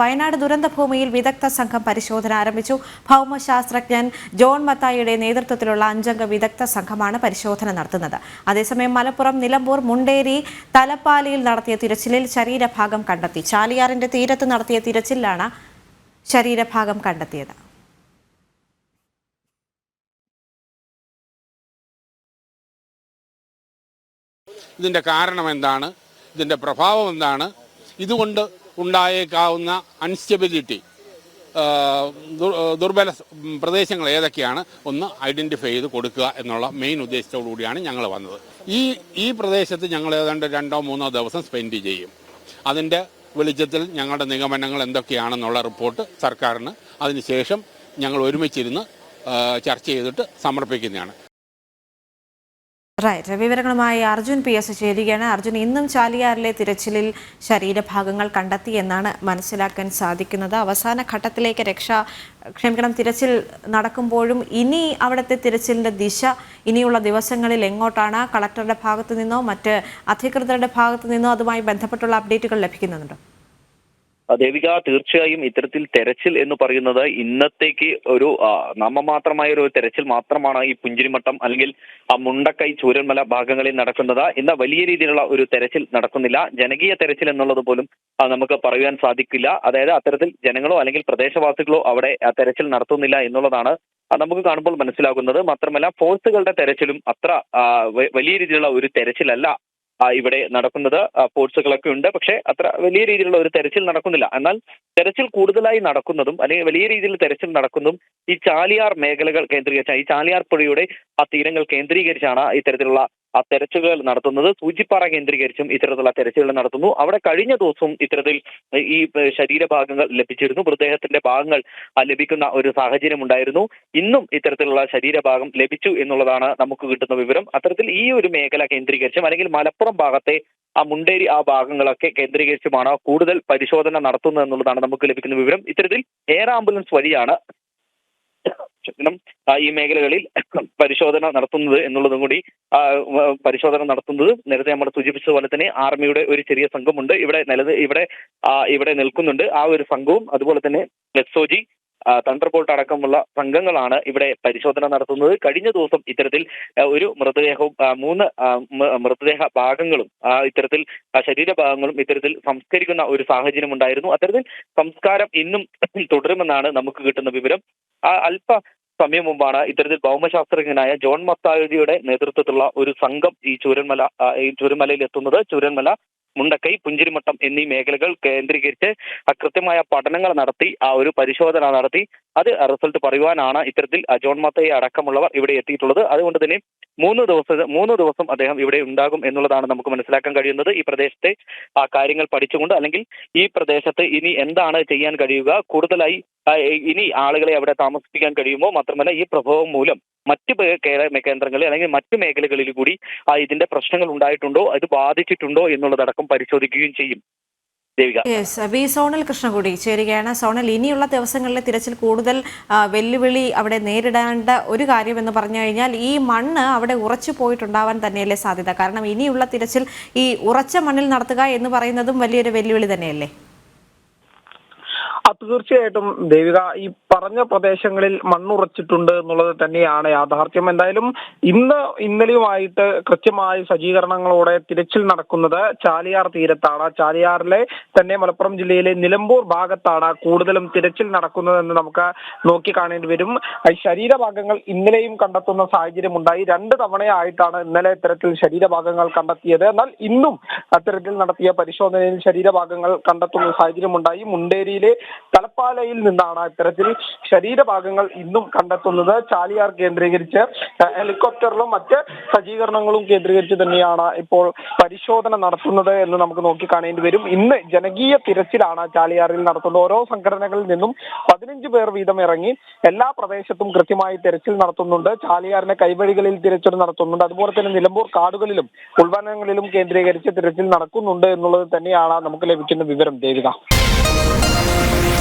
വയനാട് ദുരന്തഭൂമിയിൽ വിദഗ്ധ സംഘം പരിശോധന ആരംഭിച്ചു. ഭൗമശാസ്ത്രജ്ഞൻ ജോൺ മത്തായിയുടെ നേതൃത്വത്തിലുള്ള അഞ്ചംഗ വിദഗ്ധ സംഘമാണ് പരിശോധന നടത്തുന്നത്. അതേസമയം മലപ്പുറം നിലമ്പൂർ മുണ്ടേരി തലപ്പാലിയിൽ നടത്തിയ തിരച്ചിലിൽ ശരീരഭാഗം കണ്ടെത്തി. ചാലിയാറിന്റെ തീരത്ത് നടത്തിയ തിരച്ചിലാണ് ശരീരഭാഗം കണ്ടെത്തിയത്. ഇതിന്റെ കാരണം എന്താണ്? ഇതിന്റെ പ്രഭാവം എന്താണ്? ഇതുകൊണ്ട് ഉണ്ടായേക്കാവുന്ന അൺസ്റ്റെബിലിറ്റി ദുർബല പ്രദേശങ്ങൾ ഏതൊക്കെയാണ് ഒന്ന് ഐഡന്റിഫൈ ചെയ്ത് കൊടുക്കുക എന്നുള്ള മെയിൻ ഉദ്ദേശത്തോടു കൂടിയാണ് ഞങ്ങൾ വന്നത്. ഈ ഈ പ്രദേശത്ത് ഞങ്ങൾ ഏതാണ്ട് രണ്ടോ മൂന്നോ ദിവസം സ്പെൻഡ് ചെയ്യും. അതിന്റെ വെളിച്ചത്തിൽ ഞങ്ങളുടെ നിഗമനങ്ങൾ എന്തൊക്കെയാണെന്നുള്ള റിപ്പോർട്ട് സർക്കാരിന് അതിനുശേഷം ഞങ്ങൾ ഒരുമിച്ചിരുന്ന് ചർച്ച ചെയ്തിട്ട് സമർപ്പിക്കുന്നതാണ്. റൈറ്റ് വിവരങ്ങളുമായി അർജുൻ പി എസ് ചേരുകയാണ്. അർജുൻ ഇന്നും ചാലിയാറിലെ തിരച്ചിലിൽ ശരീരഭാഗങ്ങൾ കണ്ടെത്തി എന്നാണ് മനസ്സിലാക്കാൻ സാധിക്കുന്നത്. അവസാന ഘട്ടത്തിലേക്ക് രക്ഷ ക്ഷമിക്കണം തിരച്ചിൽ നടക്കുമ്പോഴും ഇനി അവിടുത്തെ തിരച്ചിലിന്റെ ദിശ ഇനിയുള്ള ദിവസങ്ങളിൽ എങ്ങോട്ടാണ്? കളക്ടറുടെ ഭാഗത്തു നിന്നോ മറ്റ് അധികൃതരുടെ ഭാഗത്തു നിന്നോ അതുമായി ബന്ധപ്പെട്ടുള്ള അപ്ഡേറ്റുകൾ ലഭിക്കുന്നുണ്ടോ? ദേവിക തീർച്ചയായും ഇത്തരത്തിൽ തെരച്ചിൽ എന്ന് പറയുന്നത് ഇന്നത്തേക്ക് ഒരു നാമമാത്രമായ ഒരു തെരച്ചിൽ മാത്രമാണ് ഈ പുഞ്ചിരിമട്ടം അല്ലെങ്കിൽ ആ മുണ്ടക്കൈ ചൂരന്മല ഭാഗങ്ങളിൽ നടക്കുന്നത്. എന്ന വലിയ രീതിയിലുള്ള ഒരു തെരച്ചിൽ നടക്കുന്നില്ല. ജനകീയ തെരച്ചിൽ എന്നുള്ളത് പോലും നമുക്ക് പറയുവാൻ സാധിക്കില്ല. അതായത് അത്തരത്തിൽ ജനങ്ങളോ അല്ലെങ്കിൽ പ്രദേശവാസികളോ അവിടെ തെരച്ചിൽ നടത്തുന്നില്ല എന്നുള്ളതാണ് നമുക്ക് കാണുമ്പോൾ മനസ്സിലാകുന്നത്. മാത്രമല്ല ഫോഴ്സുകളുടെ തെരച്ചിലും അത്ര വലിയ രീതിയിലുള്ള ഒരു തെരച്ചിലല്ല. ഇവിടെ നടക്കുന്നത് ഫോഴ്സുകളൊക്കെ ഉണ്ട്. പക്ഷേ അത്ര വലിയ രീതിയിലുള്ള ഒരു തെരച്ചിൽ നടക്കുന്നില്ല. എന്നാൽ തെരച്ചിൽ കൂടുതലായി നടക്കുന്നതും അല്ലെങ്കിൽ വലിയ രീതിയിൽ തെരച്ചിൽ നടക്കുന്നതും ഈ ചാലിയാർ മേഖലകൾ കേന്ദ്രീകരിച്ചാണ് ഈ ചാലിയാർ പുഴയുടെ ആ തീരങ്ങൾ കേന്ദ്രീകരിച്ചാണ് ഇത്തരത്തിലുള്ള ആ തെരച്ചിലുകൾ നടത്തുന്നത് സൂചിപ്പാറ കേന്ദ്രീകരിച്ചും ഇത്തരത്തിലുള്ള തെരച്ചിലുകൾ നടത്തുന്നു. അവിടെ കഴിഞ്ഞ ദിവസവും ഇത്തരത്തിൽ ഈ ശരീരഭാഗങ്ങൾ ലഭിച്ചിരുന്നു. മൃതദേഹത്തിന്റെ ഭാഗങ്ങൾ ലഭിക്കുന്ന ഒരു സാഹചര്യം ഉണ്ടായിരുന്നു. ഇന്നും ഇത്തരത്തിലുള്ള ശരീരഭാഗം ലഭിച്ചു എന്നുള്ളതാണ് നമുക്ക് കിട്ടുന്ന വിവരം. അത്തരത്തിൽ ഈ ഒരു മേഖല കേന്ദ്രീകരിച്ചും അല്ലെങ്കിൽ മലപ്പുറം ഭാഗത്തെ ആ മുണ്ടേരി ആ ഭാഗങ്ങളൊക്കെ കേന്ദ്രീകരിച്ചുമാണ് കൂടുതൽ പരിശോധന നടത്തുന്നത് എന്നുള്ളതാണ് നമുക്ക് ലഭിക്കുന്ന വിവരം. ഇത്തരത്തിൽ എയർ ആംബുലൻസ് വഴിയാണ് ക്ഷമിക്കണം, ഈ മേഖലകളിൽ പരിശോധന നടത്തുന്നത് എന്നുള്ളതും കൂടി പരിശോധന നടത്തുന്നത് നേരത്തെ നമ്മൾ സൂചിപ്പിച്ചതുപോലെ തന്നെ ആർമിയുടെ ഒരു ചെറിയ സംഘമുണ്ട്. ഇവിടെ നിലത് ഇവിടെ ഇവിടെ നിൽക്കുന്നുണ്ട്. ആ ഒരു സംഘവും അതുപോലെ തന്നെ എസ് ഒ ജി തണ്ടർബോൾട്ട് അടക്കമുള്ള സംഘങ്ങളാണ് ഇവിടെ പരിശോധന നടത്തുന്നത്. കഴിഞ്ഞ ദിവസം ഇത്തരത്തിൽ ഒരു മൃതദേഹവും മൂന്ന് മൃതദേഹ ഭാഗങ്ങളും ഇത്തരത്തിൽ ശരീരഭാഗങ്ങളും ഇത്തരത്തിൽ സംസ്കരിക്കുന്ന ഒരു സാഹചര്യം ഉണ്ടായിരുന്നു അത്തരത്തിൽ സംസ്കാരം ഇന്നും തുടരുമെന്നാണ് നമുക്ക് കിട്ടുന്ന വിവരം. അല്പ സമയം മുമ്പാണ് ഇത്തരത്തിൽ ഭൗമശാസ്ത്രജ്ഞനായ ജോൺ മത്താഴുതിയുടെ നേതൃത്വത്തിലുള്ള ഒരു സംഘം ഈ ചൂരന്മല ഈ ചൂരന്മലയിൽ എത്തുന്നത്. ചൂരന്മല മുണ്ടക്കൈ പുഞ്ചിരിമട്ടം എന്നീ മേഖലകൾ കേന്ദ്രീകരിച്ച് അകൃത്യമായ കൃത്യമായ പഠനങ്ങൾ നടത്തി ആ ഒരു പരിശോധന നടത്തി. അത് റിസൾട്ട് പറയുവാനാണ് ഇത്തരത്തിൽ ജോൺ മത്തയെ അടക്കമുള്ളവർ ഇവിടെ എത്തിയിട്ടുള്ളത്. അതുകൊണ്ട് തന്നെ മൂന്ന് ദിവസം മൂന്ന് ദിവസം അദ്ദേഹം ഇവിടെ ഉണ്ടാകും എന്നുള്ളതാണ് നമുക്ക് മനസ്സിലാക്കാൻ കഴിയുന്നത്. ഈ പ്രദേശത്തെ ആ കാര്യങ്ങൾ പഠിച്ചുകൊണ്ട് അല്ലെങ്കിൽ ഈ പ്രദേശത്ത് ഇനി എന്താണ് ചെയ്യാൻ കഴിയുക കൂടുതലായി ഇനി ആളുകളെ അവിടെ താമസിപ്പിക്കാൻ കഴിയുമോ മാത്രമല്ല ഈ പ്രഭാവം മൂലം മറ്റ് കേന്ദ്രങ്ങളിൽ അല്ലെങ്കിൽ മറ്റ് മേഖലകളിൽ കൂടി ഇതിന്റെ പ്രശ്നങ്ങൾ ഉണ്ടായിട്ടുണ്ടോ അത് ബാധിച്ചിട്ടുണ്ടോ എന്നുള്ളതടക്കം പരിശോധിക്കുകയും ചെയ്യും. ദേവിക. യെസ് വി സോണൽ കൃഷ്ണകുടി ചേരുകയാണ്. സോണൽ ഇനിയുള്ള ദിവസങ്ങളിലെ തിരച്ചിൽ കൂടുതൽ വെല്ലുവിളി അവിടെ നേരിടേണ്ട ഒരു കാര്യം എന്ന് പറഞ്ഞു കഴിഞ്ഞാൽ ഈ മണ്ണ് അവിടെ ഉറച്ചു പോയിട്ടുണ്ടാവാൻ തന്നെയല്ലേ സാധ്യത. കാരണം ഇനിയുള്ള തിരച്ചിൽ ഈ ഉറച്ച മണ്ണിൽ നടത്തുക എന്ന് പറയുന്നതും വലിയൊരു വെല്ലുവിളി തന്നെയല്ലേ? തീർച്ചയായിട്ടും ദേവിക ഈ പറഞ്ഞ പ്രദേശങ്ങളിൽ മണ്ണുറച്ചിട്ടുണ്ട് എന്നുള്ളത് തന്നെയാണ് യാഥാർത്ഥ്യം. എന്തായാലും ഇന്ന് ഇന്നലെയുമായിട്ട് കൃത്യമായ സജ്ജീകരണങ്ങളോടെ തിരച്ചിൽ നടക്കുന്നത് ചാലിയാർ തീരത്താണ്. ചാലിയാറിലെ തന്നെ മലപ്പുറം ജില്ലയിലെ നിലമ്പൂർ ഭാഗത്താണ് കൂടുതലും തിരച്ചിൽ നടക്കുന്നതെന്ന് നമുക്ക് നോക്കി കാണേണ്ടി വരും. ശരീരഭാഗങ്ങൾ ഇന്നലെയും കണ്ടെത്തുന്ന സാഹചര്യം ഉണ്ടായി. രണ്ട് തവണയായിട്ടാണ് ഇന്നലെ ഇത്തരത്തിൽ ശരീരഭാഗങ്ങൾ കണ്ടെത്തിയത്. എന്നാൽ ഇന്നും അത്തരത്തിൽ നടത്തിയ പരിശോധനയിൽ ശരീരഭാഗങ്ങൾ കണ്ടെത്തുന്ന സാഹചര്യം ഉണ്ടായി. മുണ്ടേരിയിലെ തലപ്പാലയിൽ നിന്നാണ് ഇത്തരത്തിൽ ശരീരഭാഗങ്ങൾ ഇന്നും കണ്ടെത്തുന്നത്. ചാലിയാർ കേന്ദ്രീകരിച്ച് ഹെലികോപ്റ്ററിലും മറ്റ് സജ്ജീകരണങ്ങളും കേന്ദ്രീകരിച്ച് തന്നെയാണ് ഇപ്പോൾ പരിശോധന നടത്തുന്നത് എന്ന് നമുക്ക് നോക്കി കാണേണ്ടി വരും. ഇന്ന് ജനകീയ തിരച്ചിലാണ് ചാലിയാറിൽ നടത്തുന്നത്. ഓരോ സംഘടനകളിൽ നിന്നും പതിനഞ്ച് പേർ വീതം ഇറങ്ങി എല്ലാ പ്രദേശത്തും കൃത്യമായി തിരച്ചിൽ നടത്തുന്നുണ്ട്. ചാലിയാറിന്റെ കൈവഴികളിൽ തിരച്ചിൽ നടത്തുന്നുണ്ട്. അതുപോലെ തന്നെ നിലമ്പൂർ കാടുകളിലും ഉൾവനങ്ങളിലും കേന്ദ്രീകരിച്ച് തിരച്ചിൽ നടക്കുന്നുണ്ട് എന്നുള്ളത് തന്നെയാണ് നമുക്ക് ലഭിക്കുന്ന വിവരം. ദേവിക. Let's go.